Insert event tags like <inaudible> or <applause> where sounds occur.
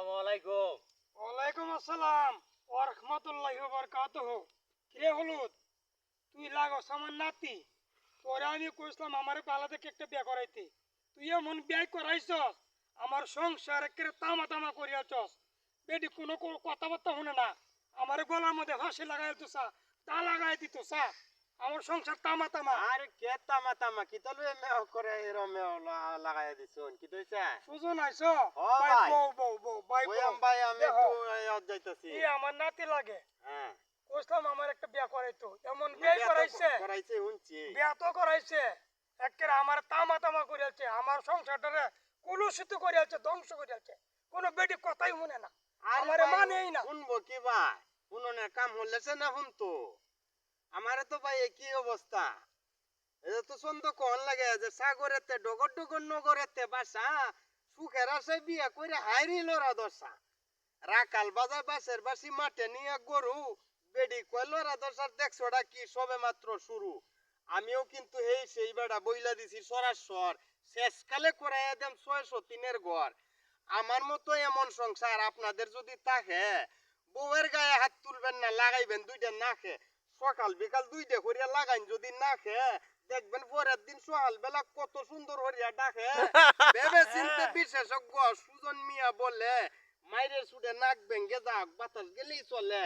আসসালামু ওয়ালাইকুম আসসালাম। ওয়া রাহমাতুল্লাহি ওয়া হলুদ? তুই লাগো আমার নাতি। তোরে আমি কইছিলাম আমারে পালা থেকে একটা বিয়ে করাইতে। তুই এমন বিয়ে করাইছস, আমার সংসার একেবারে তামা তামা করিয়াছস। বেটি, কোনো কথাবার্তা শুনে না। আমার গলার মধ্যে ফাঁসি লাগাই দিতসা তা লাগাই দিতসা আমার সংসার তামা তামা আর কে তামা তামা কি তলু মেহ করে এরম মেহ লাগাই দিছুন? কি সুজন আইছ? ভাই। বউ বউ বউ ভাই বউ। ভাই আমি। একটু ইয়াত যাইতাছি। ই আমার নাতি লাগে। হ্যাঁ। কইছিলাম আমার একটা বিয়ে করাইতো। এমন বিয়ে করাইছে? করাইছে শুনছি। বিয়া তো করাইছে। একের আমার তামা তামা করিয়াছে। আমার সংসারটারে কলুষিত করিয়াছে ধ্বংস করিয়াছে। কোনো বেটি কথাই শুনে না। আমারে মানেই না। শুনব কি ভাই? শুননের কাম হলেছে না শুনতো? আমারে তো ভাই কি অবস্থা। এটা তো সন্দ কোন লাগে যে সাগরেতে ডগর ডগর নগরেতে বাসা, সুখের আসে বিয়া করে হাইরি লড়া দশা। রাকাল বাজার বাসের বাসি মাঠে নিয়ে গরু, বেডি কয় লড়া দশার দেখছোটা কি সবে মাত্র শুরু? আমিও কিন্তু এই সেই বেড়া বইলা দিছি সরাসর, শেষকালে করে দেন ছয়শো তিনের ঘর। আমার মতো এমন সংসার আপনাদের যদি থাকে, বউয়ের গায়ে হাত তুলবেন না, লাগাইবেন দুইটা নাকে। সকাল বিকাল দুইটা করিয়া লাগাইন যদি না খেয়ে দেখবেন পরের দিন সকাল বেলা কত সুন্দর হরিয়া ডাকে। <laughs> ভেবে চিনতে বিশেষজ্ঞ সুজন মিয়া বলে মাইরে সুডে নাক ভেঙ্গে যাক বাতাস গেলেই চলে।